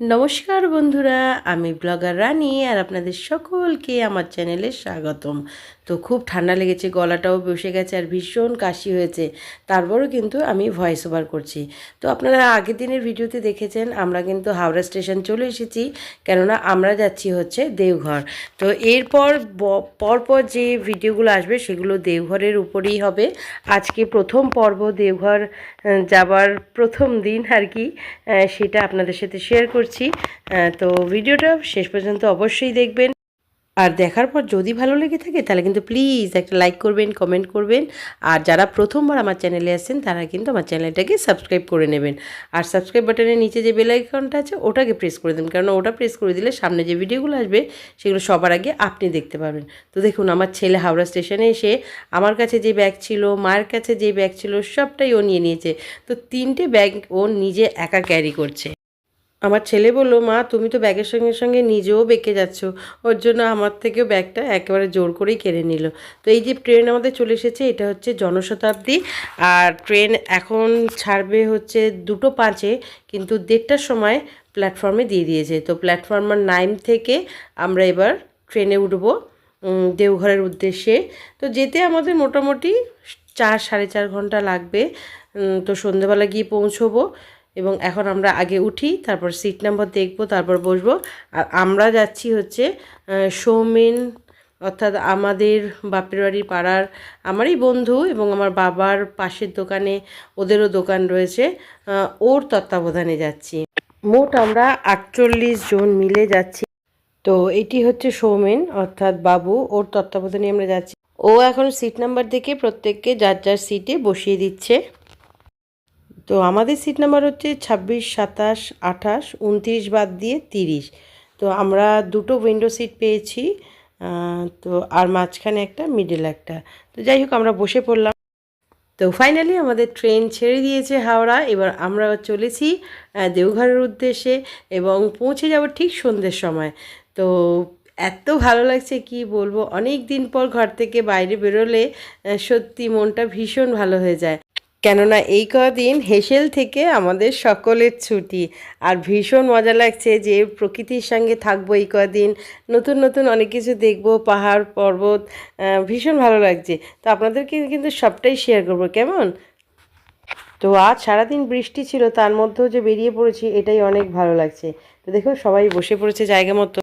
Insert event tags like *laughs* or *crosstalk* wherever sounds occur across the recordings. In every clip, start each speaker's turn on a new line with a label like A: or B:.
A: নমস্কার বন্ধুরা, আমি ব্লগার রানী আর আপনাদের সকলকে আমার চ্যানেলে স্বাগতম। তো খুব ঠান্ডা লেগেছে, গলাটাও বসে গেছে আর ভীষণ কাশি হয়েছে। তারপরও কিন্তু আমি ভয়েস ওভার করছি। তো আপনারা আগের দিনের ভিডিওতে দেখেছেন, আমরা কিন্তু হাওড়া স্টেশন চলে এসেছি, কেননা আমরা যাচ্ছি হচ্ছে দেওঘর। তো এরপর পরপর যে ভিডিওগুলো আসবে, সেগুলো দেওঘরের উপরেই হবে। আজকে প্রথম পর্ব দেওঘর যাবার প্রথম দিন আর কি সেটা আপনাদের সাথে শেয়ার করছি। আহ, তো ভিডিওটা শেষ পর্যন্ত অবশ্যই দেখবেন। আর দেখার পর যদি ভালো লেগে থাকে তাহলে কিন্তু প্লিজ একটা লাইক করবেন কমেন্ট করবেন। আর যারা প্রথমবার আমার চ্যানেলে আসছেন তারা কিন্তু আমার চ্যানেলটাকে সাবস্ক্রাইব করে নেবেন। আর সাবস্ক্রাইব বাটনের নিচে যে বেল আইকনটা আছে ওটাকে প্রেস করে দেবেন। কারণ ওটা প্রেস করে দিলে সামনে যে ভিডিওগুলো আসবে সেগুলো সবার আগে আপনি দেখতে পাবেন। তো দেখুন আমার ছেলে হাওড়া স্টেশনে এসে আমার কাছে যে ব্যাগ ছিল মায়ের কাছে যে ব্যাগ ছিল সবটাই ও নিয়ে নিয়েছে। তো তিনটে ব্যাগ ও নিজে একা ক্যারি করছে। আমার ছেলে বলল, মা, তুমি তো ব্যাগের সঙ্গে সঙ্গে নিজেও বেঁকে যাচ্ছ। ওর জন্য আমার থেকেও ব্যাগটা একেবারে জোর করেই কেড়ে নিল। তো এই যে ট্রেন আমাদের চলে এসেছে, এটা হচ্ছে জনশতাব্দী। আর ট্রেন এখন ছাড়বে হচ্ছে দুটো পাঁচে, কিন্তু দেড়টার সময় প্ল্যাটফর্মে দিয়ে দিয়েছে। তো প্ল্যাটফর্মার নাইন থেকে আমরা এবার ট্রেনে উঠবো দেওঘরের উদ্দেশ্যে। তো যেতে আমাদের মোটামুটি চার, সাড়ে চার ঘণ্টা লাগবে। তো সন্ধেবেলা গিয়ে পৌঁছবো। এবং এখন আমরা আগে উঠি, তারপর সিট নাম্বার দেখব, তারপর বসবো। আর আমরা যাচ্ছি হচ্ছে সৌমেন, অর্থাৎ আমাদের বাপের বাড়ি পাড়ার আমারই বন্ধু এবং আমার বাবার পাশের দোকানে ওদেরও দোকান রয়েছে ওর তত্ত্বাবধানে যাচ্ছি। মোট আমরা আটচল্লিশ জন মিলে যাচ্ছি। তো এটি হচ্ছে সৌমেন, অর্থাৎ বাবু, ওর তত্ত্বাবধানে আমরা যাচ্ছি। ও এখন সিট নাম্বার দেখে প্রত্যেককে যার যার সিটে বসিয়ে দিচ্ছে। তো আমাদের সিট নাম্বার হচ্ছে ছাব্বিশ, সাতাশ, আঠাশ, উনত্রিশ বাদ দিয়ে তিরিশ। তো আমরা দুটো উইন্ডো সিট পেয়েছি তো আর মাঝখানে একটা মিডল একটা। তো যাই হোক, আমরা বসে পড়লাম। তো ফাইনালি আমাদের ট্রেন ছেড়ে দিয়েছে হাওড়া। এবার আমরা চলেছি দেওঘরের উদ্দেশ্যে এবং পৌঁছে যাব ঠিক সন্ধ্যের সময়। তো এত ভালো লাগছে, কি বলব? অনেক দিন পর ঘর থেকে বাইরে বেরোলে সত্যি মনটা ভীষণ ভালো হয়ে যায়। কেননা এই কদিন হেসেল থেকে আমাদের সকলের ছুটি। আর ভীষণ মজা লাগছে যে প্রকৃতির সঙ্গে থাকব এই কদিন। নতুন নতুন অনেক কিছু দেখব, পাহাড়, পর্বত ভীষণ ভালো লাগছে। তো আপনাদেরকে কিন্তু সবটাই শেয়ার করব, কেমন? তো আজ সারাদিন বৃষ্টি ছিল, তার মধ্যেও যে বেরিয়ে পড়েছি, এটাই অনেক ভালো লাগছে। তো দেখুন, সবাই বসে পড়েছে জায়গা মতো।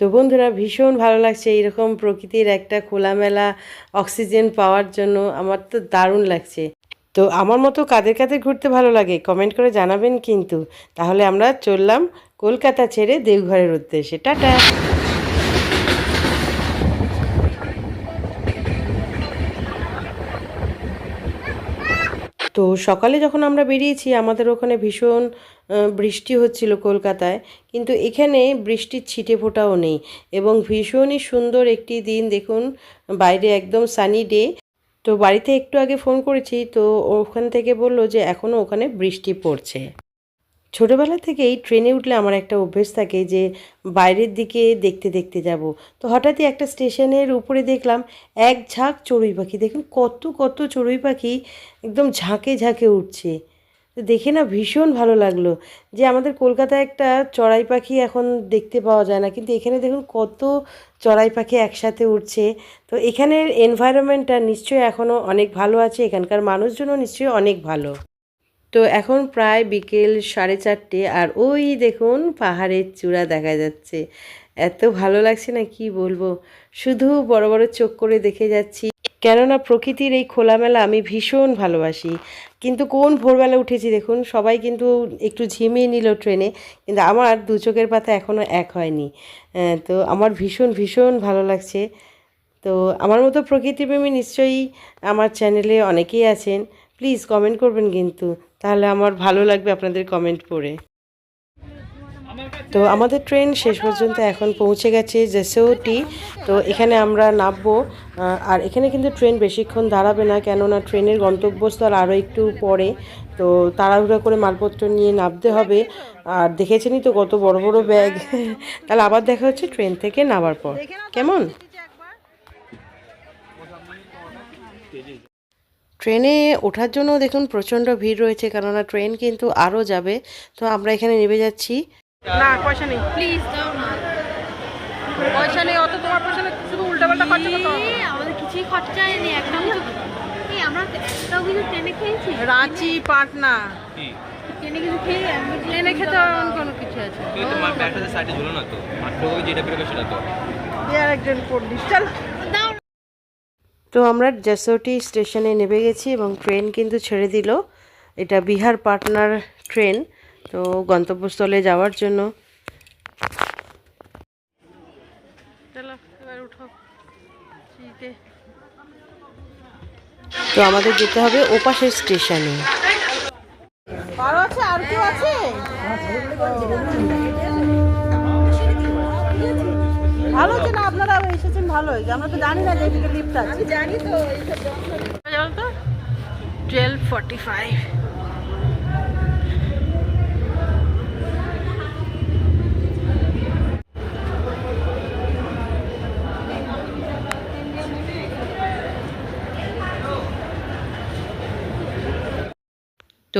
A: তো বন্ধুরা, ভীষণ ভালো লাগছে এইরকম প্রকৃতির একটা খোলামেলা অক্সিজেন পাওয়ার জন্য। আমার তো দারুণ লাগছে। তো আমার মতো কাদের কাদের ঘুরতে ভালো লাগে? কমেন্ট করে জানাবেন কিন্তু। তাহলে আমরা চললাম কলকাতা ছেড়ে দেওঘরের উদ্দেশ্যে। টাটা! তো সকালে যখন আমরা বেরিয়েছি, আমাদের ওখানে ভীষণ বৃষ্টি হচ্ছিল কলকাতায়। কিন্তু এখানে বৃষ্টির ছিটে ফোঁটাও নেই। এবং ভীষণই সুন্দর একটি দিন। দেখুন, বাইরে একদম সানি ডে তো বাড়িতে একটু আগে ফোন করেছি, তো ওখান থেকে বলল যে এখনও ওখানে বৃষ্টি পড়ছে। ছোটোবেলা থেকেই ট্রেনে উঠলে আমার একটা অভ্যেস থাকে যে বাইরের দিকে দেখতে দেখতে যাব। তো হঠাৎই একটা স্টেশনের উপরে দেখলাম এক ঝাঁক চড়ুই পাখি। দেখুন কত কত চড়ুই পাখি একদম ঝাঁকে ঝাঁকে উঠছে। তো দেখে না ভীষণ ভালো লাগল যে আমাদের কলকাতায় একটা চড়াই পাখি এখন দেখতে পাওয়া যায় না। কিন্তু এখানে দেখুন কত চড়াই পাখি একসাথে উঠছে তো এখানের এনভায়রনমেন্টটা নিশ্চয়ই এখনও অনেক ভালো আছে, এখানকার মানুষজনও নিশ্চয়ই অনেক ভালো। তো এখন প্রায় বিকেল সাড়ে চারটে আর ওই দেখুন পাহাড়ের চূড়া দেখা যাচ্ছে। এত ভালো লাগছে না কি বলব? শুধু বড় বড় চোখ করে দেখে যাচ্ছি। কেননা প্রকৃতির এই খোলামেলা আমি ভীষণ ভালোবাসি। কিন্তু কোন ভোরবেলা উঠেছি দেখুন, সবাই কিন্তু একটু ঝিমিয়ে নিল ট্রেনে, কিন্তু আমার দু চোখের পাতা এখনও এক হয়নি। তো আমার ভীষণ ভীষণ ভালো লাগছে। তো আমার মতো প্রকৃতিপ্রেমী নিশ্চয়ই আমার চ্যানেলে অনেকেই আছেন। প্লিজ কমেন্ট করবেন কিন্তু, তাহলে আমার ভালো লাগবে আপনাদের কমেন্ট পড়ে। তো আমাদের ট্রেন শেষ পর্যন্ত এখন পৌঁছে গেছে জেসওটি। তো এখানে আমরা নামবো আর এখানে কিন্তু ট্রেন বেশিক্ষণ দাঁড়াবে না, কেননা ট্রেনের গন্তব্যস্থল আরও একটু পরে। তো তাড়াহুড়া করে মালপত্র নিয়ে নামতে হবে। আর দেখেছেনই তো কত বড় বড় ব্যাগ। *laughs* তাহলে আবার দেখা হচ্ছে ট্রেন থেকে নামার পর। কেমন? ট্রেনে ওঠার জন্য দেখুন প্রচণ্ড ভিড় রয়েছে, কেননা ট্রেন কিন্তু আরও যাবে। তো আমরা এখানে নেমে যাচ্ছি।
B: না পয়সা নেই।
C: প্লিজ দাও না।
B: পয়সা নেই অত তোমার পয়সা নেই শুধু উল্টাপাল্টা খরচা করতে হবে।
C: আমাদের কিছুই খরচা নেই কিছু এই আমরা একটাও কিছু ট্রেনে খেয়েছি।
B: রাঁচি পাটনা।
C: ট্রেনে কিছু খেয়ে
B: ট্রেনে খেতে এমন কোনো কিছু আছে।
D: তুই তোমার ব্যাগটাতে সাইডে ঝুলো না তো? মাত্র যেটা বেরোবে সেটা তো।
B: দিয়ে আরেকজন পড়লি চল।
C: দাও
A: তো আমরা জেসোটি স্টেশনে নেমে গেছি এবং ট্রেন কিন্তু ছেড়ে দিল। এটা বিহার পাটনার ট্রেন তো গন্তব্যস্থলে যাওয়ার জন্য।
B: চলো এবার উঠো। সিটে
A: তো আমাদের যেতে হবে ওপাশের স্টেশনে।
B: আরও আছে আর কেউ আছে? ভালো হচ্ছে না আপনারা এসেছেন ভালো হয়েছে আমরা তো জানি না যে এদিকে লিফট আছে। জানি তো জানো তো টুয়েলভ ফর্টি ফাইভ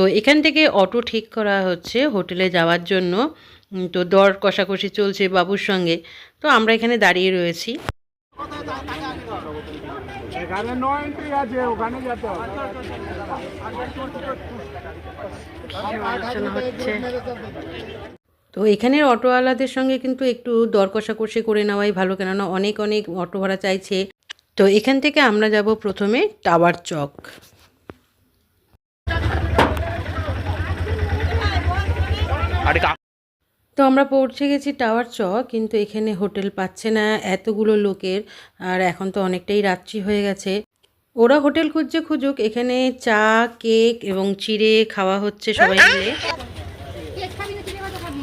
A: তো এখান থেকে অটো ঠিক করা হচ্ছে হোটেলে যাওয়ার জন্য। তো দর কষাকষি চলছে বাবুর সঙ্গে। তো আমরা এখানে দাঁড়িয়ে রয়েছি।
E: এখানে নো এন্ট্রি আছে ওখানে যেতে হবে।
B: হচ্ছে
A: তো এখানের অটোওয়ালাদের সঙ্গে কিন্তু একটু দর কষাকষি করে নেওয়াই ভালো কেননা অনেক অনেক অটো ভাড়া চাইছে। তো এখান থেকে আমরা যাব প্রথমে টাওয়ার চক। তো আমরা পৌঁছে গেছি টাওয়ার চ কিন্তু এখানে হোটেল পাচ্ছে না এতগুলো লোকের, আর এখন তো অনেকটাই রাত্রি হয়ে গেছে। ওরা হোটেল খুঁজছে খুঁজুক, এখানে চা, কেক এবং চিড়ে খাওয়া হচ্ছে সবাই মিলে
C: কেক খাবি না চিড়ে ভাজা খাবি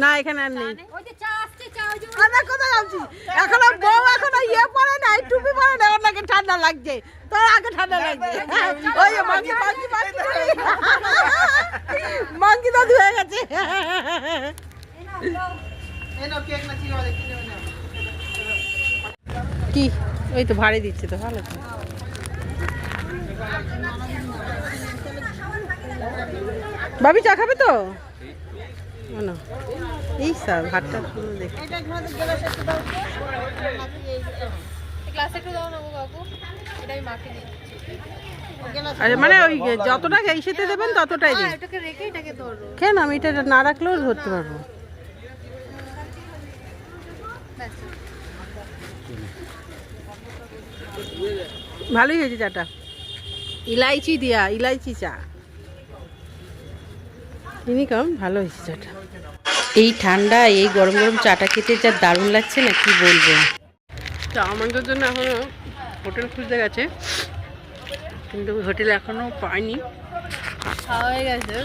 F: না
B: এখানে আর নেই।
C: ওই যে চা আসছে চা ওই যে
B: আমরা কোথায় যাচ্ছি? এখনও বউ এখনও ইয়ে পরে নাই টুপি পরে নাকি ঠান্ডা লাগছে। তোর আগে ঠান্ডা লাগছে। ওই হয়ে গেছে।
F: না
B: কি? ওই তো ভাড়ে দিচ্ছে তো ভালো। তো ভাবি চা খাবে তো? না। এই স্যার ভাতটা দেখে। আচ্ছা মানে ওই যতটা ইসেতে দেবেন ততটাই দিন।
C: এটাকে ধরো।
B: কেন? আমি এটা না রাখলেও ধরতে পারব। ভালোই হয়েছে চাটা। ইলাইচি দিয়া ইলাইচি চা। চিনি কম ভালো হয়েছে চাটা?
A: এই ঠান্ডা এই গরম গরম চাটা খেতে যা দারুণ লাগছে না কি বলব?
B: তো আমাদের জন্য এখনও হোটেল খুঁজতে গেছে কিন্তু হোটেল এখনও পাইনি।
C: হয়ে গেছে।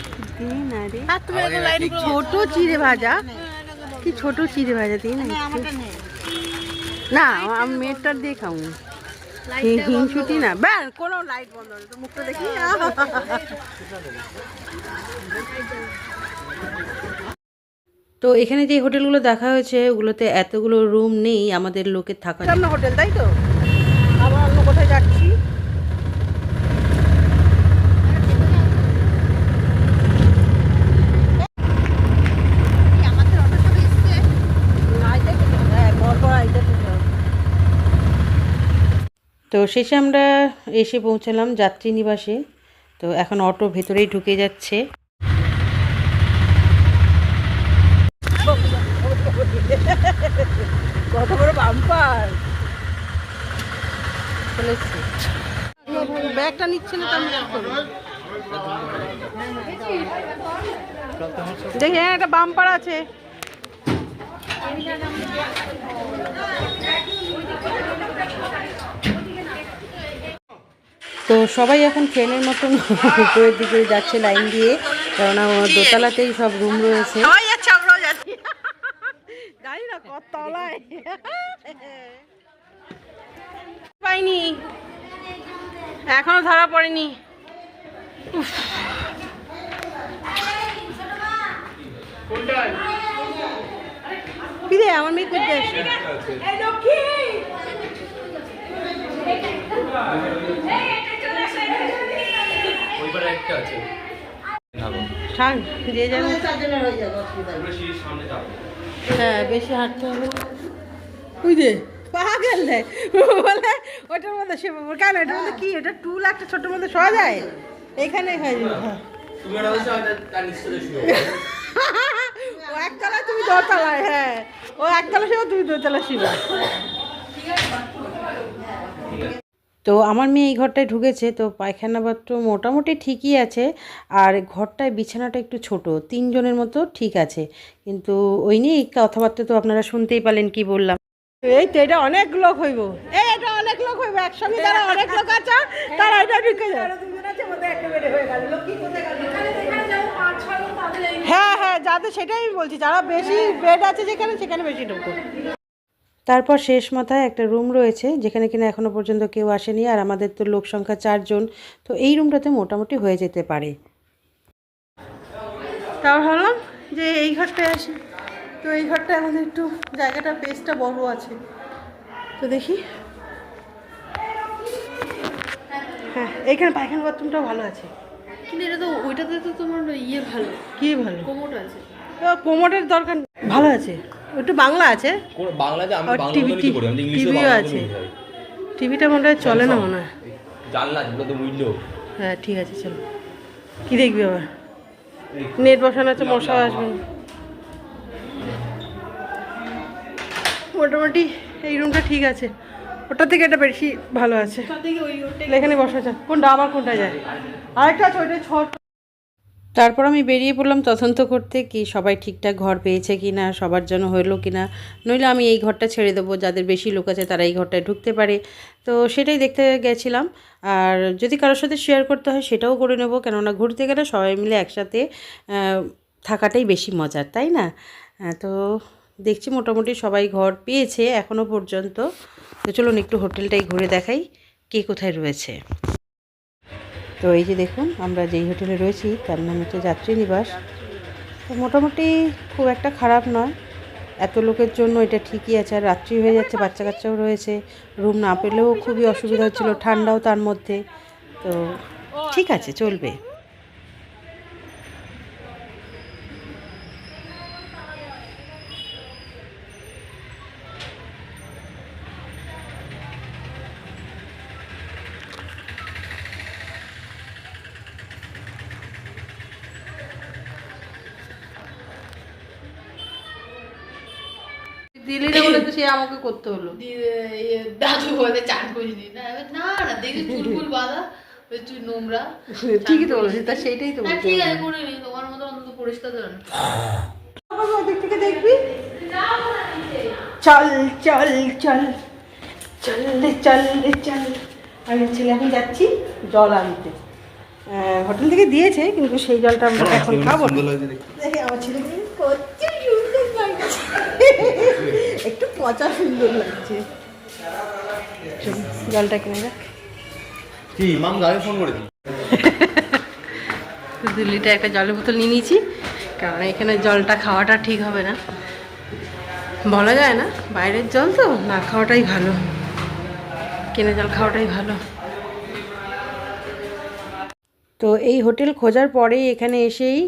B: ছোট চিড়ে ভাজা? কি ছোট চিড়ে ভাজা দিই না? না। আমি মেয়েরটার দিয়ে খাব হিংসুটি না। ব্যাস কোনো লাইট বন্ধ তো মুখটা দেখি।
A: তো এখানে যে হোটেলগুলো দেখা হয়েছে ওগুলোতে এতগুলো রুম নেই আমাদের লোকের
B: থাকার। হোটেল তাই তো? আবার অন্য কোথায় যাচ্ছি
C: আমাদের অটো সব এসছে
B: হ্যাঁ পরপর আইতে হবে।
A: তো শেষে আমরা এসে পৌঁছালাম যাত্রী নিবাসে। তো এখন অটো ভেতরেই ঢুকে যাচ্ছে।
B: কত বড় বাম্পার ব্যাগটা নিচ্ছে না? দেখি হ্যাঁ একটা বাম্পার আছে।
A: তো সবাই এখন ট্রেনের মতন *laughs* উপরের দিকে যাচ্ছে লাইন দিয়ে কেননা দোতলাতেই সব রুম রয়েছে।
B: সবাই যাচ্ছে। আমরাও যাচ্ছি কত তলায়। পাইনি। এখনও ধরা পড়েনি। উফ। কি রে আমার মেয়ে করতে আসছে
D: একটা আছে।
B: যাবে হ্যাঁ বেশি হাঁটতে হবে ওই যে পাগল রে। বলে ওটার মধ্যে সে কেন? মধ্যে কি? এটা টুল একটা মধ্যে শোয়া যায়? এখানে হয়ে হ্যাঁ।
D: তুমি
B: ও দোতলায় হ্যাঁ। ও একতলা শিবা তুমি দোতলা শিবা
A: তো আমার মেয়ে এই ঘরটায় ঢুকেছে, তো পায়খানা বাথরুম মোটামুটি ঠিকই আছে। আর ঘরটায় বিছানাটা একটু ছোট, তিনজনের মতো ঠিক আছে। কিন্তু ওই নিয়ে কথাবার্তা তো আপনারা শুনতেই পারলেন কি বললাম।
B: এই তো এটা অনেক লোক হইব। এই এটা অনেক লোক হইব, একসঙ্গে যারা অনেক লোক আছে, তারা এটা ঢুকে যায়। হ্যাঁ হ্যাঁ যাদের সেটাই আমি বলছি, যারা বেশি বেড আছে যেখানে, সেখানে বেশি ঢুকো
A: তারপর শেষ মাথায় একটা রুম রয়েছে যেখানে কিনা এখনও পর্যন্ত কেউ আসেনি আর আমাদের তো লোক সংখ্যা চারজন তো এই রুমটাতে মোটামুটি হয়ে যেতে পারে।
B: তাও ভাবলাম যে এই ঘরটায় আসি। তো এই ঘরটা আমাদের একটু জায়গাটা বেসটা বড় আছে। তো দেখি। হ্যাঁ এইখানে পায়খানা বাথরুমটাও ভালো আছে।
C: কিন্তু এটা তো ওইটাতে তো তোমার ইয়ে ভালো।
B: কি ভালো?
C: কোমোট আছে।
B: তো কোমরের দরকার ভালো আছে। একটু বাংলা আছে।
D: বাংলাতে আমি
B: আর
D: বাংলা বলতে করি? আমি ইংলিশে
B: টিভিও
D: বাংলা
B: আছে। টিভিটা মনে হয় চলে না মনে হয়।
D: জানলা যেগুলো তো বুঝলো
B: হ্যাঁ ঠিক আছে চলো। কি দেখবি আবার? নেট বসানো আছে মশা আসবে। না। মোটামুটি এই রুমটা ঠিক আছে। ওটা থেকে এটা বেশি ভালো আছে। এখানে বসা যায় কোনটা আবার কোনটা যায়? আরেকটা আছে ওইটা ছোট।
A: তারপর আমি বেরিয়ে পড়লাম তদন্ত করতে কি সবাই ঠিকঠাক ঘর পেয়েছে কি না সবার জন্য হলো কি না নইলে আমি এই ঘরটা ছেড়ে দেবো, যাদের বেশি লোক আছে তারা এই ঘরটায় ঢুকতে পারে। তো সেটাই দেখতে গেছিলাম। আর যদি কারোর সাথে শেয়ার করতে হয় সেটাও করে নেব, কেননা ঘুরতে গেলে সবাই মিলে একসাথে থাকাটাই বেশি মজার, তাই না? তো দেখছি মোটামুটি সবাই ঘর পেয়েছে এখনও পর্যন্ত। তো চলুন একটু হোটেলটাই ঘুরে দেখাই, কে কোথায় রয়েছে। তো এই যে দেখুন, আমরা যেই হোটেলে রয়েছি, তার নাম হচ্ছে যাত্রী নিবাস। তো মোটামুটি খুব একটা খারাপ নয়। এত লোকের জন্য এটা ঠিকই আছে, আর রাত্রি হয়ে যাচ্ছে, বাচ্চা কাচ্চাও রয়েছে। রুম না পেলেও খুবই অসুবিধা হচ্ছিল, ঠান্ডাও তার মধ্যে। তো ঠিক আছে, চলবে।
B: দিলি না বলে তো সে আমাকে করতে হলো।
C: দাদু বলে চান করিনি না। না না দেখি চুলকুল বাঁধা নোংরা। *laughs*
B: ঠিকই তো বলেছি তা সেইটাই তো
C: ঠিক আছে করে নি তোমার মতো অন্তত পরিষ্কার ধরে
B: ওদিক থেকে দেখবি চল চল চল চল চল। আমি ছেলে এখন যাচ্ছি জল আনতে। হোটেল থেকে দিয়েছে কিন্তু সেই জলটা আমরা এখন খাব দেখি আমার ছেলে লাগছে একটু পচা সুন্দর লাগছে। জলটা কিনে যাক।
D: কি মাম গাড়ি ফোন করে
B: দু লিটার একটা জলের বোতল নিয়ে নিয়েছি কারণ এখানে জলটা খাওয়াটা ঠিক হবে না। বলা যায় না বাইরের জল তো না খাওয়াটাই ভালো। কেনা জল খাওয়াটাই ভালো।
A: তো এই হোটেল খোঁজার পরে এখানে এসেই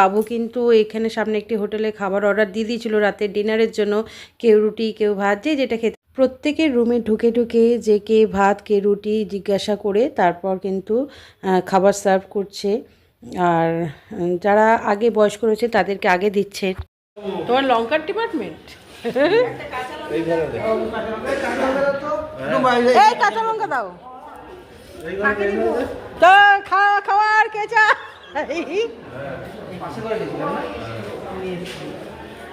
A: বাবু কিন্তু এখানে সামনে একটি হোটেলে খাবার অর্ডার দিয়ে দিয়েছিল রাতের ডিনারের জন্য। কেউ রুটি কেউ ভাত যে যেটা খেতে। প্রত্যেকের রুমে ঢুকে ঢুকে যে কে ভাত কে রুটি জিজ্ঞাসা করে তারপর কিন্তু খাবার সার্ভ করছে। আর যারা আগে বয়স্ক রয়েছে তাদেরকে আগে দিচ্ছে।
B: তোমার লঙ্কার ডিপার্টমেন্ট এই কাঁচা লঙ্কা দাও। খাওয়া খাওয়ার কেচা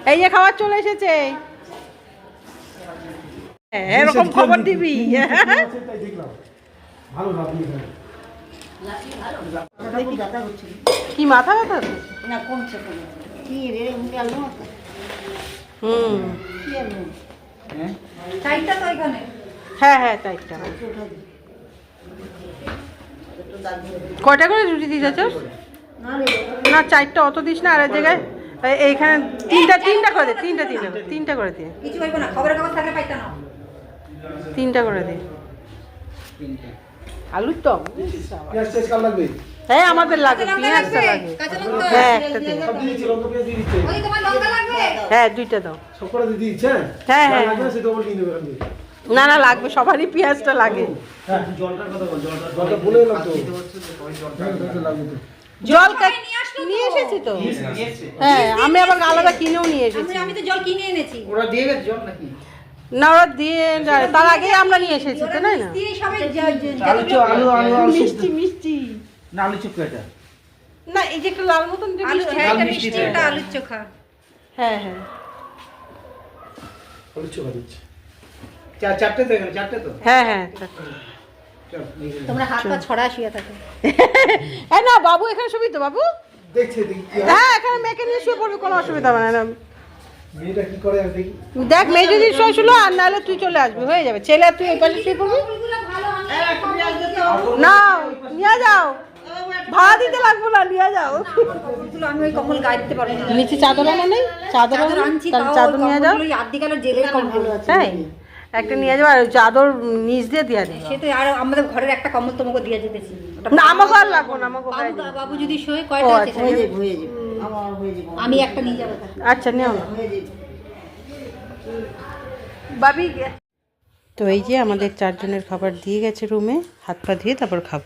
B: এই যে খাবার চলে এসেছে। হ্যাঁ, এরকম খবর দিবি।
A: কি মাথা ব্যথা?
F: না কমছে কি রে
A: হুম।
F: চাইটা
A: হ্যাঁ? হ্যাঁ চারটা কয়টা করে রুটি দিতে চাস? না চারটা অত দিস না আর এক জায়গায় এইখানে তিনটা তিনটা করে দে তিনটা তিনটা তিনটা করে দে।
F: কিছু হইব না খবরের কাগজ থাকলে পাইতা না।
A: তিনটা করে দে। আলুর দম
E: পেঁয়াজ টেস্ট কার লাগবে
A: হ্যাঁ আমাদের লাগে। পেঁয়াজটা লাগে হ্যাঁ একটা দিন
E: সব লঙ্কা পেঁয়াজ দিয়ে দিচ্ছে।
F: ওই তোমার লঙ্কা লাগবে?
A: হ্যাঁ দুইটা দাও।
E: সব করে দিয়ে দিচ্ছে
A: হ্যাঁ, হ্যাঁ।
E: না,
A: না লাগবে সবারই পেঁয়াজটা লাগে।
E: হ্যাঁ হ্যাঁ,
A: জল নিয়ে এসেছি তো? হ্যাঁ আমি আবার আলাদা কিনেও নিয়ে এসেছি।
F: আমি তো জল কিনে এনেছি।
E: ওরা দিয়ে গেছে জল নাকি?
A: না ওরা দিয়ে তার আগেই আমরা নিয়ে এসেছি তো তাই না?
E: আলু আলু
A: মিষ্টি মিষ্টি।
E: না আলু চপ এটা।
A: না এই যে একটা লাল মতন যে মিষ্টি
F: হ্যাঁ এটা
E: মিষ্টি
F: মিষ্টি চোখা।
A: হ্যাঁ হ্যাঁ।
E: আলু চপ দিচ্ছে। চারটে তো এখানে চারটে তো?
A: হ্যাঁ হ্যাঁ।
F: তোমরা হাত পা ছড়া শুয়ে থাকো। *laughs*
A: এই না বাবু এখানে শুবি তো বাবু?
E: দেখছে দেখি কি হয়।
A: হ্যাঁ এখানে মেয়েকে নিয়ে শুয়ে পড়বি কোনো অসুবিধা হবে না
E: মেয়েটা কি করে দেখি।
A: দেখ মেয়ে যদি শুয়ে শুলো আর নাহলে তুই চলে আসবি হয়ে যাবে। ছেলে আর তুই এই পাশে শুয়ে পড়বি। না নিয়ে যাও। ভাড়া দিতে লাগবে না নিয়ে যাও।
F: আমি ওই কম্বল গায়ে দিতে পারব
A: নিচে চাদর আনা নেই চাদর
F: চাদর আনছি
A: চাদর নিয়ে যাও।
F: আদিকালের জেলের কম্বল আছে।
A: তাই? একটা নিয়ে যাব আর চাদর নিচ দিয়ে দিয়ে দিই
F: সে তো আর আমাদের ঘরের একটা কম্বল তোমাকে দিয়ে যেতেছি। ওটা
A: না আমাকে আর লাগবো না আমাকে
F: বাবু বাবু যদি শোয় কয়টা আছে
A: আচ্ছা
F: হয়ে যাবে হয়ে যাবে। আমার হয়ে যাবে আমি একটা নিয়ে যাব।
A: আচ্ছা নিও। না
F: হয়ে যাবে
A: বাবি তো এই যে আমাদের চারজনের খাবার দিয়ে গেছে রুমে হাত পা ধুয়ে তারপর খাব।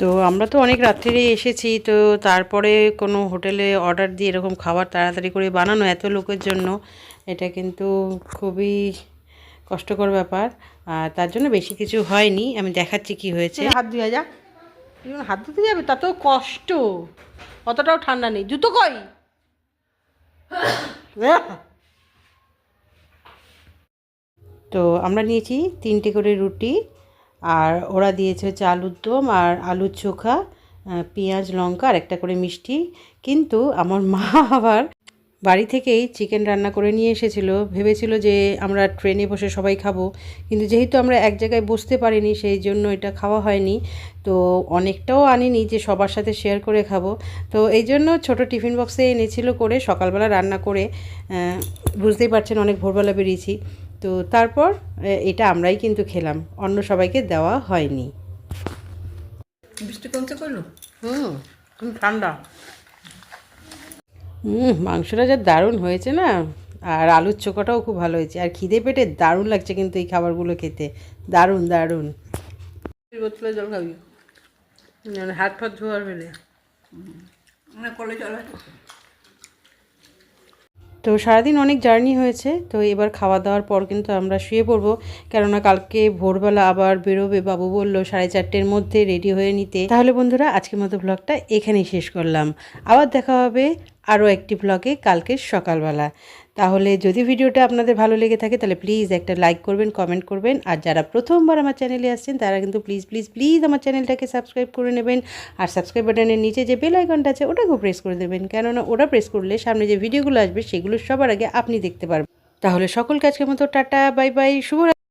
A: তো আমরা তো অনেক রাত্রিরে এসেছি তো তারপরে কোনো হোটেলে অর্ডার দিয়ে এরকম খাবার তাড়াতাড়ি করে বানানো এত লোকের জন্য এটা কিন্তু খুবই কষ্টকর ব্যাপার আর তার জন্য বেশি কিছু হয়নি। আমি দেখাচ্ছি কি হয়েছে। হাত ধুয়ে যা। হাত ধুতে যাবে তাতেও কষ্ট। অতটাও ঠান্ডা নেই। জুতো কই? তো আমরা নিয়েছি তিনটে করে রুটি আর ওরা দিয়েছে হচ্ছে আলুর দম আর আলুর চোখা পেঁয়াজ লঙ্কা আর একটা করে মিষ্টি। কিন্তু আমার মা আবার বাড়ি থেকেই চিকেন রান্না করে নিয়ে এসেছিল। ভেবেছিল যে আমরা ট্রেনে বসে সবাই খাব। কিন্তু যেহেতু আমরা এক জায়গায় বসতে পারিনি সেই জন্য এটা খাওয়া হয়নি। তো অনেকটাও আনিনি যে সবার সাথে শেয়ার করে খাব। তো এই জন্য ছোটো টিফিন বক্সে এনেছিল করে সকালবেলা রান্না করে বুঝতেই পারছেন অনেক ভোরবেলা বেরিয়েছি। তো তারপর এটা আমরাই কিন্তু খেলাম। অন্য সবাইকে দেওয়া হয়নি।
F: বৃষ্টি কমছে করল
A: হুম। ঠান্ডা। হুম মাংসটা যা দারুণ হয়েছে না? আর আলুর চোখাটাও খুব ভালো হয়েছে। আর খিদে পেটে দারুণ লাগছে কিন্তু এই খাবারগুলো খেতে। দারুণ দারুণ। বোতলে জল খাবি হাত ফাত ধোয়ার ফেলে তো সারাদিন অনেক জার্নি হয়েছে তো এবার খাওয়া দাওয়ার পর কিন্তু আমরা শুয়ে পড়ব। কেননা কালকে ভোরবেলা আবার বেরোবে বাবু বলল সাড়ে চারটের মধ্যে রেডি হয়ে নিতে। তাহলে বন্ধুরা আজকের মতো ব্লগটা এখানেই শেষ করলাম। আবার দেখা হবে আরও একটি ব্লগে কালকে সকালবেলা। তাহলে যদি ভিডিওটা আপনাদের ভালো লেগে থাকে, তাহলে প্লিজ একটা লাইক করবেন কমেন্ট করবেন। আর যারা প্রথমবার আমার চ্যানেলে আসছেন, তারা কিন্তু প্লিজ প্লিজ প্লিজ আমার চ্যানেলটাকে সাবস্ক্রাইব করে নেবেন। আর সাবস্ক্রাইব বাটনের নিচে যে বেল আইকনটা আছে, ওটাকেও প্রেস করে দেবেন। কেননা ওটা প্রেস করলে সামনে যে ভিডিওগুলো আসবে, সেগুলো সবার আগে আপনি দেখতে পারবেন। তাহলে সকল কাজকে মতো টাটা বাই বাই শুভ